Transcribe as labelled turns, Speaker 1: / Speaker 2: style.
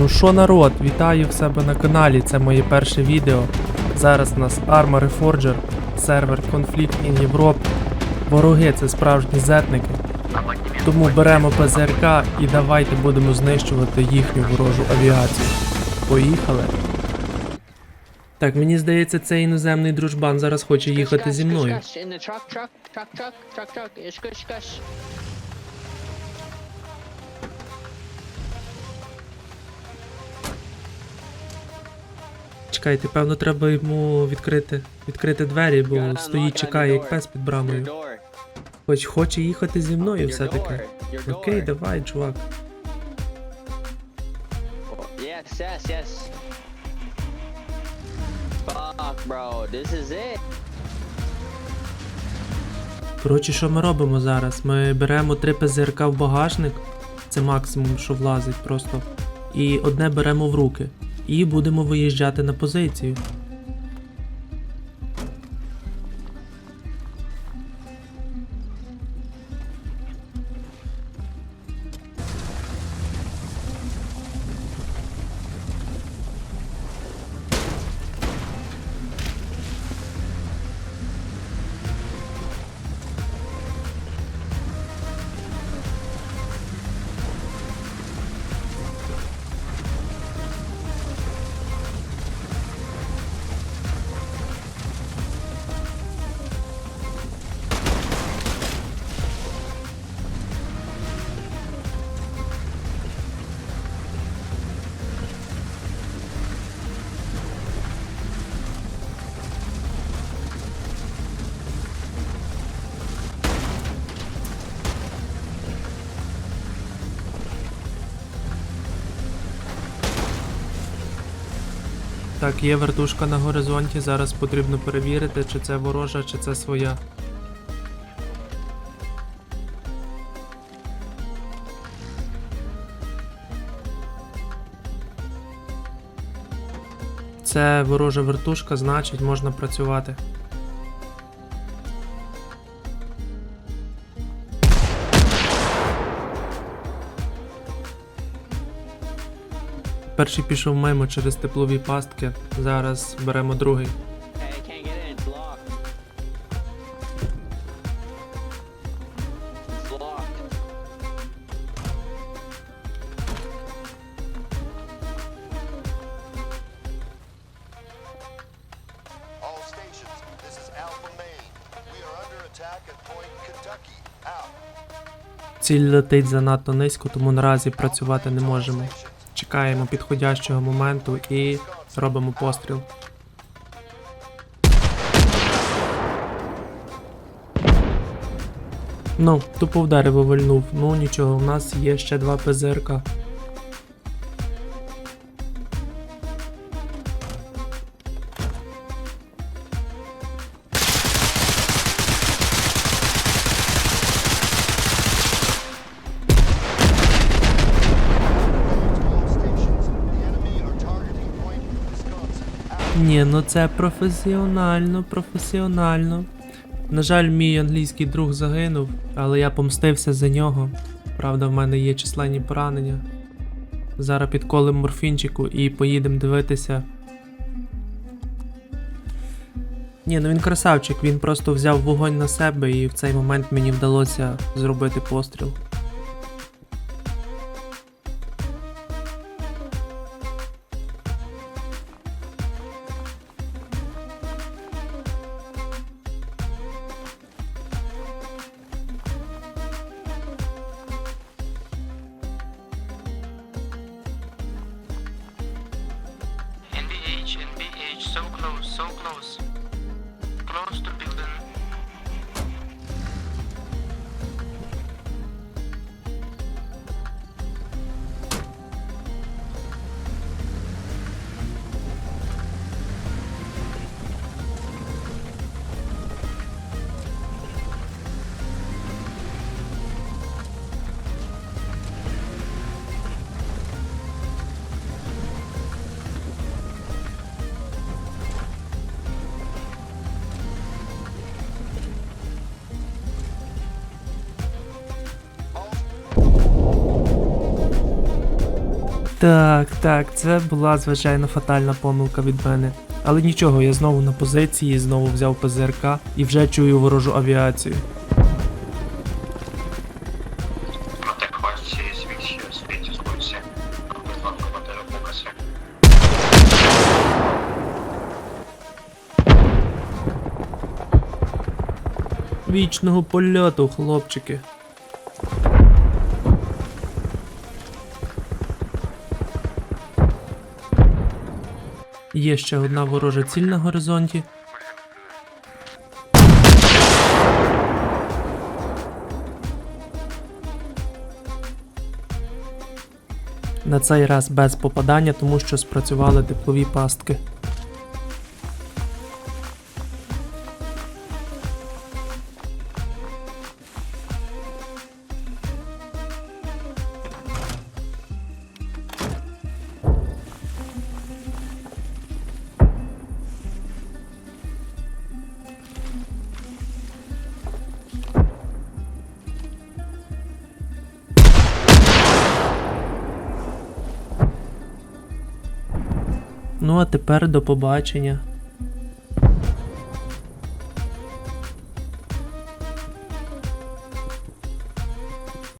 Speaker 1: Ну що народ, вітаю в себе на каналі, це моє перше відео. Зараз у нас Arma Reforger, сервер Conflict in Europe. Вороги це справжні зетники. Тому беремо ПЗРК і давайте будемо знищувати їхню ворожу авіацію. Поїхали. Так, мені здається, цей іноземний дружбан зараз хоче їхати зі мною. Чекайте, певно, треба йому відкрити, відкрити двері, бо стоїть, чекає як пес під брамою. Хоч хоче їхати зі мною все-таки. Окей, давай, чувак.
Speaker 2: Yes, yes, yes. Fuck, bro, this is it.
Speaker 1: Коротше, що ми робимо зараз? Ми беремо три ПЗРК в багажник, це максимум, що влазить просто. І одне беремо в руки. І будемо виїжджати на позицію. Так, є вертушка на горизонті. Зараз потрібно перевірити, чи це ворожа, чи це своя. Це ворожа вертушка, значить можна працювати. Перший пішов мимо через теплові пастки. Зараз беремо другий. Ціль летить занадто низько, тому наразі працювати не можемо. Чекаємо підходящого моменту і робимо постріл. Ну, тупо в дерево вильнув. Ну нічого, у нас є ще два ПЗРК. Ні, ну це професіонально, професіонально. На жаль, мій англійський друг загинув, але я помстився за нього. Правда, в мене є численні поранення. Зараз підколим морфінчику і поїдемо дивитися. Ні, ну він красавчик, він просто взяв вогонь на себе і в цей момент мені вдалося зробити постріл.
Speaker 3: Close, so close. Close to building.
Speaker 1: Так, так, це була звичайно фатальна помилка від мене. Але нічого, я знову на позиції, знову взяв ПЗРК і вже чую ворожу авіацію. Вічного польоту, хлопчики. Є ще одна ворожа ціль на горизонті. На цей раз без попадання, тому що спрацювали теплові пастки. Ну а тепер до побачення.